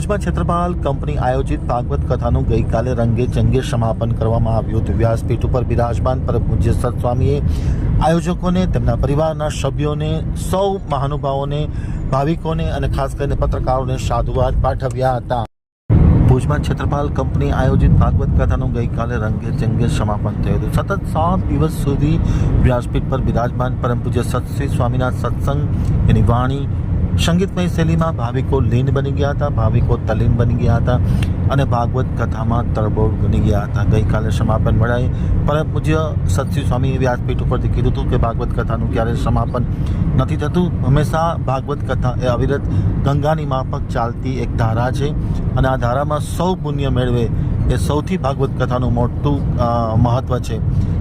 ભુજમાં છત્રપાલ કંપની આયોજિત ભાગવત કથાનું ગઈકાલે રંગે ચંગે સમાપન કરવામાં આવ્યું. હતું વ્યાસપીઠ ઉપર બિરાજમાન પરમપૂજ્ય સત્સ્વામીએ આયોજકોને, તેમના પરિવારના સભ્યોને, સૌ મહાનુભાવોને, ભાવિકોને અને ખાસ કરીને પત્રકારોને સાધુવાદ પાઠવ્યા હતા. ભુજમાં છત્રપાલ કંપની આયોજિત ભાગવત કથાનું ગઈકાલે રંગે ચંગે સમાપન થયું હતું. સતત સાત દિવસ સુધી વ્યાસપીઠ પર બિરાજમાન પરમ પૂજ્ય સત્શ્રી સ્વામીના સત્સંગ, એની વાણી સંગીતમય શૈલીમાં ભાવિકો લીન બની ગયા હતા ભાવિકો તલીન બની ગયા હતા. અને ભાગવત કથામાં તરબોળ બની ગયા હતા. ગઈકાલે સમાપન મળાય. પરમ પૂજ્ય સત્યુ સ્વામીએ વ્યાસપીઠ ઉપરથી કીધું હતું કે ભાગવત કથાનું ક્યારે સમાપન નથી થતું. હંમેશા ભાગવત કથા એ અવિરત ગંગાની માફક ચાલતી એક ધારા છે અને આ ધારામાં સૌ પુણ્ય મેળવે એ સૌથી ભાગવત કથાનું મોટું મહત્ત્વ છે.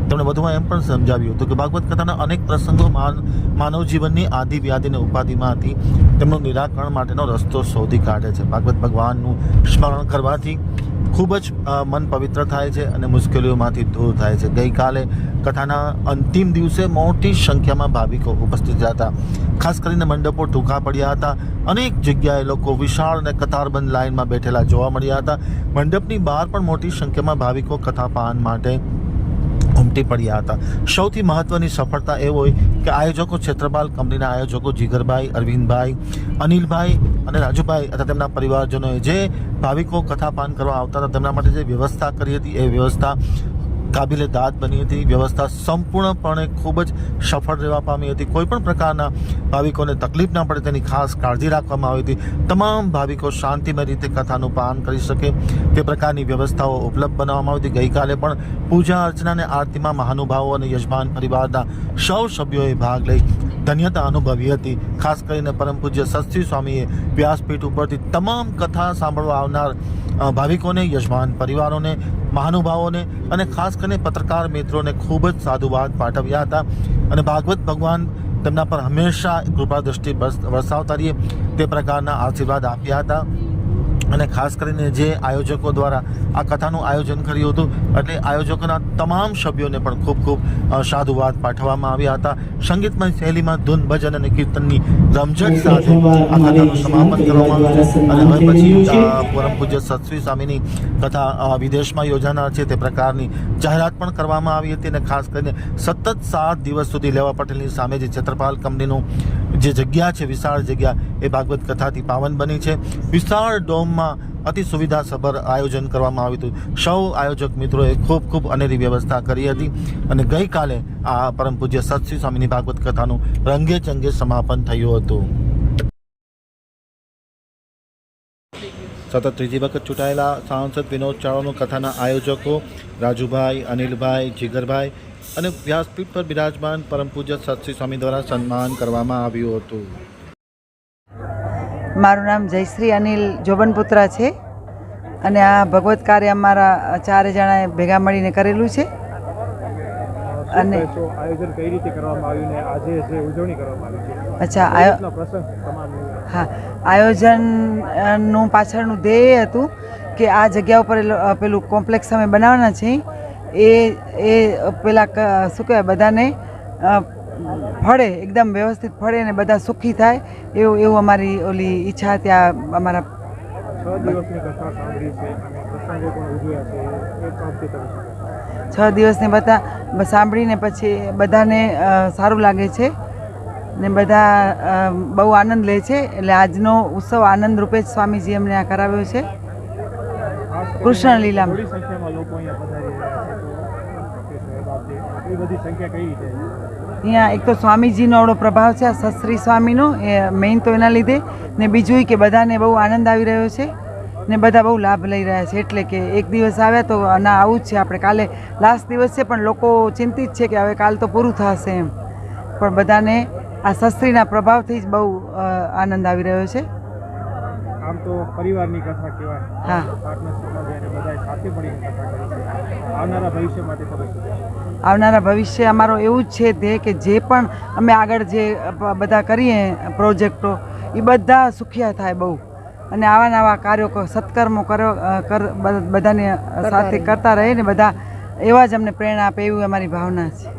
તેમણે વધુમાં એમ પણ સમજાવ્યું હતું કે ભાગવત કથાના અનેક પ્રસંગો માન, માનવ જીવનની આદિ વ્યાધિને ઉપાધિમાંથી તેમનું નિરાકરણ માટેનો રસ્તો શોધી કાઢે છે. ભાગવત ભગવાનનું સ્મરણ કરવાથી ખૂબ જ મન પવિત્ર થાય છે અને મુશ્કેલીઓમાંથી દૂર થાય છે. ગઈકાલે કથાના અંતિમ દિવસે મોટી સંખ્યામાં ભાવિકો ઉપસ્થિત હતા. ખાસ કરીને મંડપો ટૂંકા પડ્યા હતા. અનેક જગ્યાએ લોકો વિશાળ અને કતારબંધ લાઇનમાં બેઠેલા જોવા મળ્યા હતા. મંડપની બહાર પણ મોટી સંખ્યામાં ભાવિકો કથા પાન માટે ઉમટી પડ્યા હતા. સૌથી મહત્વની સફળતા એ હોય કે આયોજકો ક્ષેત્રપાલ કંપનીના આયોજકો જીગરભાઈ, અરવિંદભાઈ, અનિલભાઈ અને રાજુભાઈ અથવા તેમના પરિવારજનોએ જે ભાવિકો કથા પાન કરવા આવતા હતા, તેમના માટે જે વ્યવસ્થા કરી હતી, એ વ્યવસ્થા કાબિલે દાદ બની હતી, વ્યવસ્થા સંપૂર્ણપણે ખૂબ જ સફળ રહેવા પામી હતી. કોઈપણ પ્રકારના ભાવિકોને તકલીફ ના પડે તેની ખાસ કાળજી રાખવામાં આવી હતી. તમામ ભાવિકો શાંતિમય રીતે કથાનું પાન કરી શકે તે પ્રકારની વ્યવસ્થાઓ ઉપલબ્ધ બનાવવામાં આવી હતી. ગઈકાલે પણ પૂજા અર્ચના અને આરતીમાં મહાનુભાવો અને યજમાન પરિવારના સૌ સભ્યોએ ભાગ લઈ ધન્યતા અનુભવી હતી. ખાસ કરીને પરમ પૂજ્ય સસ્તી સ્વામીએ વ્યાસપીઠ ઉપરથી તમામ કથા સાંભળવા આવનાર ભાવિકોને, યજમાન પરિવારોને મહાનુભાવોને અને ખાસ કરીને પત્રકાર મિત્રોને ખૂબ જ સાધુવાદ પાઠવ્યા હતા. અને ભાગવત ભગવાન તેમના પર હંમેશા કૃપા દ્રષ્ટિ વરસાવતા રહીએ તે પ્રકારના આશીર્વાદ આપ્યા હતા. અને ખાસ કરીને જે આયોજકો દ્વારા આ કથાનું આયોજન કર્યું હતું એટલે આયોજકોના તમામ સભ્યોને પણ ખૂબ ખૂબ સાધુવાદ પાઠવવામાં આવ્યા હતા. સંગીતમય શૈલીમાં ધૂન ભજન અને કીર્તનની રમઝટ સાથે આ કથાનું સમાપન કરવામાં આવ્યું. અને હવે પછી પરમ પૂજ્ય સત્સવી સ્વામીની કથા વિદેશમાં યોજાનાર છે તે પ્રકારની જાહેરાત પણ કરવામાં આવી હતી અને ખાસ કરીને સતત સાત દિવસ સુધી લેવા પટેલની સામે જે છત્રપાલ કંપનીનું જે જગ્યા છે, વિશાળ જગ્યા, એ ભાગવત કથાથી પાવન બની છે. વિશાળ ડોમમાં અતિ સુવિધાસભર આયોજન કરવામાં આવ્યું હતું. સૌ આયોજક મિત્રોએ ખૂબ ખૂબ અનેરી વ્યવસ્થા કરી હતી અને ગઈકાલે આ પરમ પૂજ્ય સત્સી સ્વામીની ભાગવત કથાનું રંગે ચંગે સમાપન થયું હતું. સતત ત્રીજી વખત ચૂંટાયેલા સાંસદ વિનોદ ચાવડાનું કથાના આયોજકો રાજુભાઈ, અનિલભાઈ, જીગરભાઈ અને વ્યાસપીઠ પર બિરાજમાન પરમ પૂજ્ય સતશ્રી સ્વામી દ્વારા સન્માન કરવામાં આવ્યું હતું. મારું નામ જયશ્રી અનિલ જોબનપુત્રા છે અને આ ભગવત કાર્ય અમારા ચારે જણાએ ભેગા મળીને કરેલું છે. અને આયોજન કઈ રીતે કરવામાં આવ્યું ને આજે જે ઉજવણી કરવામાં આવી છે? અચ્છા હા આયોજનનું પાછળનું ધ્યેય હતું કે આ જગ્યા ઉપર પેલું કોમ્પ્લેક્સ અમે બનાવવાના છે એ એ પેલા શું કહેવાય બધાને ફળે એકદમ વ્યવસ્થિત ફળે અને બધા સુખી થાય એવું એવું અમારી ઓલી ઈચ્છા ત્યાં અમારા છ દિવસની બધા સાંભળીને પછી બધાને સારું લાગે છે ને બધા બહુ આનંદ લે છે એટલે આજનો ઉત્સવ આનંદ રૂપે જ સ્વામીજી અમને આ કરાવ્યો છે કૃષ્ણ લીલામાં. થોડી સંખ્યામાં લોકો અહીંયા પધારી રહ્યા છે તો શું બધી સંખ્યા કઈ અહીંયા એક તો સ્વામીજીનો આવડો પ્રભાવ છે, આ સસ્ત્રી સ્વામીનો, એ મેઇન તો એના લીધે. ને બીજું કે બધાને બહુ આનંદ આવી રહ્યો છે ને બધા બહુ લાભ લઈ રહ્યા છે. એટલે કે એક દિવસ આવ્યા તો ના, આવું જ છે આપણે. કાલે લાસ્ટ દિવસ છે, પણ લોકો ચિંતિત છે કે હવે કાલ તો પૂરું થશે એમ. પણ બધાને આ શસ્ત્રીના પ્રભાવથી જ બહુ આનંદ આવી રહ્યો છે. આમ તો પરિવારની કથા કહેવાય. હા. પાર્ટનરશિપમાં જઈને બધાએ સાથે મળીને કથા કરી છે. આવનારા ભવિષ્ય માટે તમે શું આવનારા ભવિષ્ય અમારો એવું જ છે તે કે જે પણ અમે આગળ જે બધા કરીએ પ્રોજેક્ટો એ બધા સુખિયા થાય બહુ. અને આવા નવા કાર્યો સત્કર્મો કરો કર બધાની બધાને સાથે કરતા રહીને બધા એવા જ અમને પ્રેરણા આપે એવી અમારી ભાવના છે.